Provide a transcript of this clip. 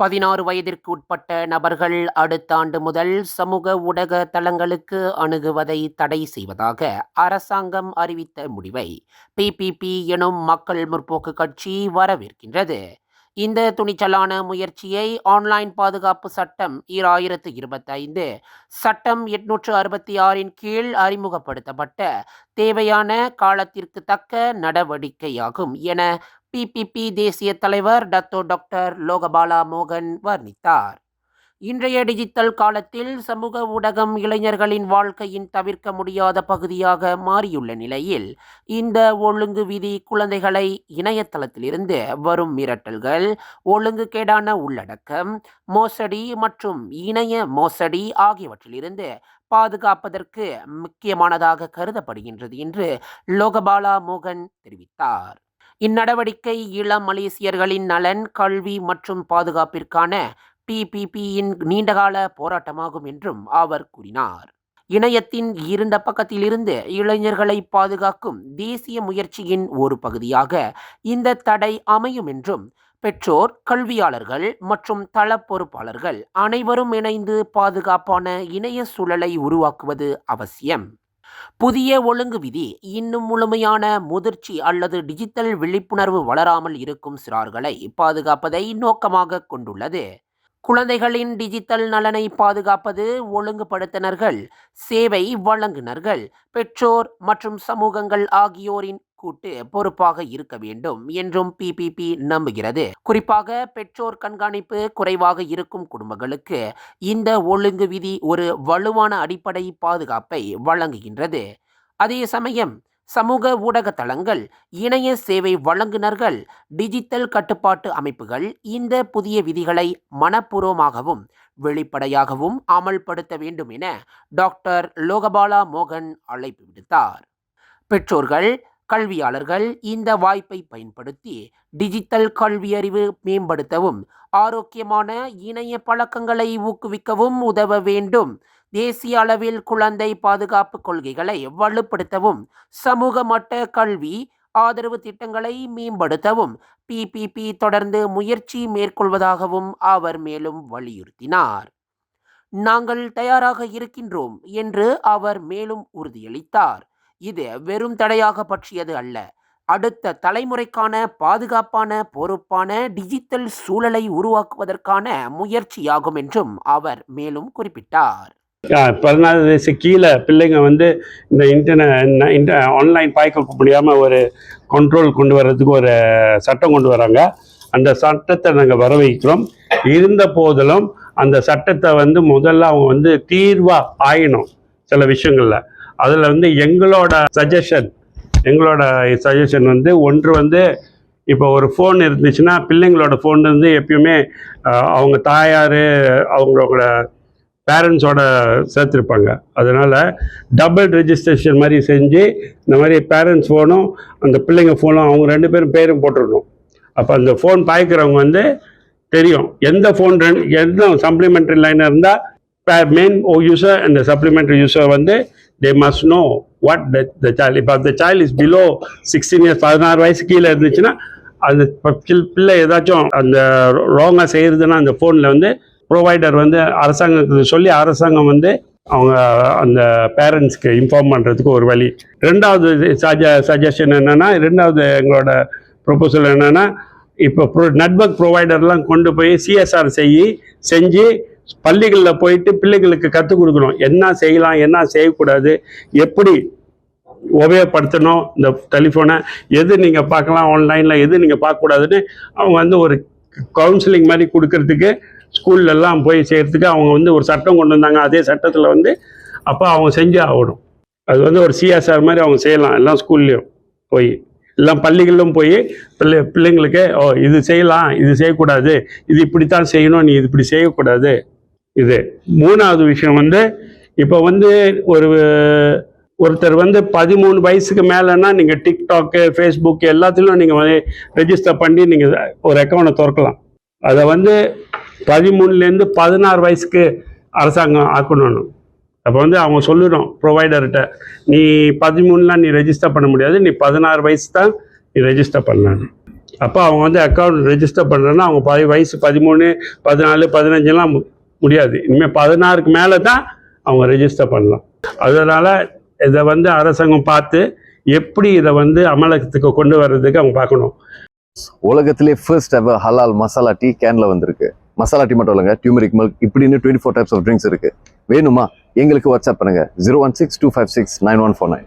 பதினாறு வயதிற்கு உட்பட்ட நபர்கள் அடுத்த ஆண்டு முதல் சமூக ஊடக தளங்களுக்கு அணுகுவதை தடை செய்வதாக அரசாங்கம் அறிவித்த முடிவை பிபிபி எனும் மக்கள் முற்போக்கு கட்சி வரவேற்கின்றது. இந்த துணிச்சலான முயற்சியை ஆன்லைன் பாதுகாப்பு சட்டம் ஈராயிரத்து இருபத்தைந்து சட்டம் எட்நூற்று அறுபத்தி ஆறின் கீழ் அறிமுகப்படுத்தப்பட்ட தேவையான காலத்திற்கு தக்க நடவடிக்கையாகும் என பிபிபி தேசிய தலைவர் டத்தோ டாக்டர் லோகபாலா மோகன் வர்ணித்தார். இன்றைய டிஜிட்டல் காலத்தில் சமூக ஊடகம் இளைஞர்களின் வாழ்க்கையின் தவிர்க்க முடியாத பகுதியாக மாறியுள்ள நிலையில் இந்த ஒழுங்கு விதி குழந்தைகளை இணையதளத்திலிருந்து வரும் மிரட்டல்கள் ஒழுங்குகேடான உள்ளடக்கம் மோசடி மற்றும் இணைய மோசடி ஆகியவற்றிலிருந்து பாதுகாப்பதற்கு முக்கியமானதாக கருதப்படுகின்றது என்று லோகபாலா மோகன் தெரிவித்தார். இந்நடவடிக்கை இளம் மலேசியர்களின் நலன் கல்வி மற்றும் பாதுகாப்பிற்கான பிபிபியின் நீண்டகால போராட்டமாகும் என்றும் அவர் கூறினார். இணையத்தின் இருண்ட பக்கத்திலிருந்து இளைஞர்களை பாதுகாக்கும் தேசிய முயற்சியின் ஒரு பகுதியாக இந்த தடை அமையும் என்றும் பெற்றோர் கல்வியாளர்கள் மற்றும் தள பொறுப்பாளர்கள் அனைவரும் இணைந்து பாதுகாப்பான இணைய சூழலை உருவாக்குவது அவசியம். புதிய ஒழுங்கு விதி இன்னும் முழுமையான முதிர்ச்சி அல்லது டிஜிட்டல் விழிப்புணர்வு வளராமல் இருக்கும் சிறார்களை பாதுகாப்பதை நோக்கமாக கொண்டுள்ளது. குழந்தைகளின் டிஜிட்டல் நலனை பாதுகாப்பது ஒழுங்குபடுத்தினர்கள் சேவை வழங்குனர்கள் பெற்றோர் மற்றும் சமூகங்கள் ஆகியோரின் கூட்டு பொறுப்பாக இருக்க வேண்டும் என்றும் பிபிபி நம்புகிறது. குறிப்பாக பெற்றோர் கண்காணிப்பு குறைவாக இருக்கும் குடும்பங்களுக்கு இந்த ஒழுங்கு விதி ஒரு வலுவான அடிப்படை பாதுகாப்பை வழங்குகின்றது. அதே சமயம் சமூக ஊடக தளங்கள் இணைய சேவை வழங்குனர்கள் டிஜிட்டல் கட்டுப்பாட்டு அமைப்புகள் இந்த புதிய விதிகளை மனப்பூர்வமாகவும் வெளிப்படையாகவும் அமல்படுத்த வேண்டும் என டாக்டர் லோகபாலா மோகன் அழைப்பு விடுத்தார். பெற்றோர்கள் கல்வியாளர்கள் இந்த வாய்ப்பை பயன்படுத்தி டிஜிட்டல் கல்வியறிவு மேம்படுத்தவும் ஆரோக்கியமான இணைய பழக்கங்களை ஊக்குவிக்கவும் உதவ வேண்டும். தேசிய அளவில் குழந்தை பாதுகாப்பு கொள்கைகளை வலுப்படுத்தவும் சமூக மட்ட கல்வி ஆதரவு திட்டங்களை மேம்படுத்தவும் பிபிபி தொடர்ந்து முயற்சி மேற்கொள்வதாகவும் அவர் மேலும் வலியுறுத்தினார். நாங்கள் தயாராக இருக்கின்றோம் என்று அவர் மேலும் உறுதியளித்தார். இது வெறும் தடையாக பற்றியது அல்ல. அடுத்த தலைமுறைக்கான பாதுகாப்பான பொறுப்பான டிஜிட்டல் சூழலை உருவாக்குவதற்கான முயற்சியாகும் என்றும் அவர் மேலும் குறிப்பிட்டார். பதினாலு வயசு கீழே பிள்ளைங்க வந்து இந்த இன்டர்நெட் இந்த ஆன்லைன் பாய்க்க முடியாமல் ஒரு கண்ட்ரோல் கொண்டு வர்றதுக்கு ஒரு சட்டம் கொண்டு வராங்க. அந்த சட்டத்தை நாங்கள் வரவைக்கிறோம். இருந்த போதிலும் அந்த சட்டத்தை வந்து முதல்ல அவங்க வந்து தீர்வாக ஆயினும் சில விஷயங்களில். அதில் வந்து எங்களோட சஜஷன் எங்களோட சஜஷன் வந்து ஒன்று வந்து இப்போ ஒரு ஃபோன் இருந்துச்சுன்னா பிள்ளைங்களோட ஃபோன் வந்து எப்பயுமே அவங்க தாயார் அவங்களோட பேரண்ட்ஸோட சேர்த்துருப்பாங்க. அதனால் டபுள் ரெஜிஸ்ட்ரேஷன் மாதிரி செஞ்சு இந்த மாதிரி பேரண்ட்ஸ் ஃபோனும் அந்த பிள்ளைங்க ஃபோனும் அவங்க ரெண்டு பேரும் பேரும் போட்டுருணும் அப்போ அந்த ஃபோன் பாய்க்கிறவங்க வந்து தெரியும். எந்த ஃபோன் ரெண்டு எந்த சப்ளிமெண்ட்ரி லைனாக இருந்தால் மெயின் ஓ அந்த அண்ட் சப்ளிமெண்ட்ரி யூஸர் வந்து they must know what the the child இப்போ அந்த child is below sixteen years பதினாறு வயசு கீழே இருந்துச்சுன்னா அந்த பிள்ளை ஏதாச்சும் அந்த ராங்காக செய்கிறதுன்னா அந்த ஃபோனில் வந்து ப்ரொவைடர் வந்து அரசாங்கத்துக்கு சொல்லி அரசாங்கம் வந்து அவங்க அந்த பேரண்ட்ஸ்க்கு இன்ஃபார்ம் பண்ணுறதுக்கு ஒரு வழி. ரெண்டாவது சஜ சஜஷன் என்னென்னா ரெண்டாவது எங்களோட ப்ரொபோசல் என்னென்னா இப்போ ப்ரோ நெட்ஒர்க் ப்ரொவைடர்லாம் கொண்டு போய் சிஎஸ்ஆர் செய்யி செஞ்சு பள்ளிகளில் போயிட்டு பிள்ளைகளுக்கு கற்றுக் கொடுக்கணும். என்ன செய்யலாம் என்ன செய்யக்கூடாது எப்படி உபயோகப்படுத்தணும் இந்த டெலிஃபோனை எது நீங்கள் பார்க்கலாம் ஆன்லைனில் எது நீங்கள் பார்க்கக்கூடாதுன்னு அவங்க வந்து ஒரு கவுன்சிலிங் மாதிரி கொடுக்கறதுக்கு ஸ்கூல்லெல்லாம் போய் செய்கிறதுக்கு அவங்க வந்து ஒரு சட்டம் கொண்டு வந்தாங்க. அதே சட்டத்தில் வந்து அப்போ அவங்க செஞ்சு ஆகணும். அது வந்து ஒரு சிஎஸ்ஆர் மாதிரி அவங்க செய்யலாம் எல்லாம் ஸ்கூல்லையும் போய். எல்லாம் பள்ளிகளிலும் போய் பிள்ளை பிள்ளைங்களுக்கு ஓ இது செய்யலாம் இது செய்யக்கூடாது இது இப்படித்தான் செய்யணும் நீ இது இப்படி செய்யக்கூடாது. இது மூணாவது விஷயம் வந்து இப்போ வந்து ஒரு ஒருத்தர் வந்து பதிமூணு வயசுக்கு மேலேன்னா நீங்கள் டிக்டாக்கு ஃபேஸ்புக் எல்லாத்துலேயும் நீங்கள் வந்து ரெஜிஸ்டர் பண்ணி நீங்கள் ஒரு அக்கௌண்ட்டை திறக்கலாம். அதை வந்து பதிமூணுலேருந்து பதினாறு வயசுக்கு அரசாங்கம் ஆக்கணும் அப்போ வந்து அவங்க சொல்லணும் ப்ரொவைடர்கிட்ட நீ பதிமூணுலாம் நீ ரெஜிஸ்டர் பண்ண முடியாது நீ பதினாறு வயசு தான் நீ ரெஜிஸ்டர் பண்ணலாம் அப்போ அவங்க வந்து அக்கௌண்ட் ரெஜிஸ்டர் பண்ணுறேன்னா அவங்க பதி வயசு பதிமூணு பதினாலு பதினஞ்செல்லாம் முடியாது. இனிமேல் பதினாறுக்கு மேலே தான் அவங்க ரெஜிஸ்டர் பண்ணலாம். அதனால் இதை வந்து அரசாங்கம் பார்த்து எப்படி இதை வந்து அமலத்துக்கு கொண்டு வர்றதுக்கு அவங்க பார்க்கணும். உலகத்திலே ஃபர்ஸ்ட் எவர் ஹலால் மசாலா டீ கேனில் வந்திருக்கு. மசாலா டீ மட்டும் இல்லைங்க டியூமரிக் மில்க் இப்படின்னு twenty four types of drinks இருக்குது வேணுமா? எங்களுக்கு வாட்ஸ்அப் பண்ணுங்கள் zero one six two five six nine one four nine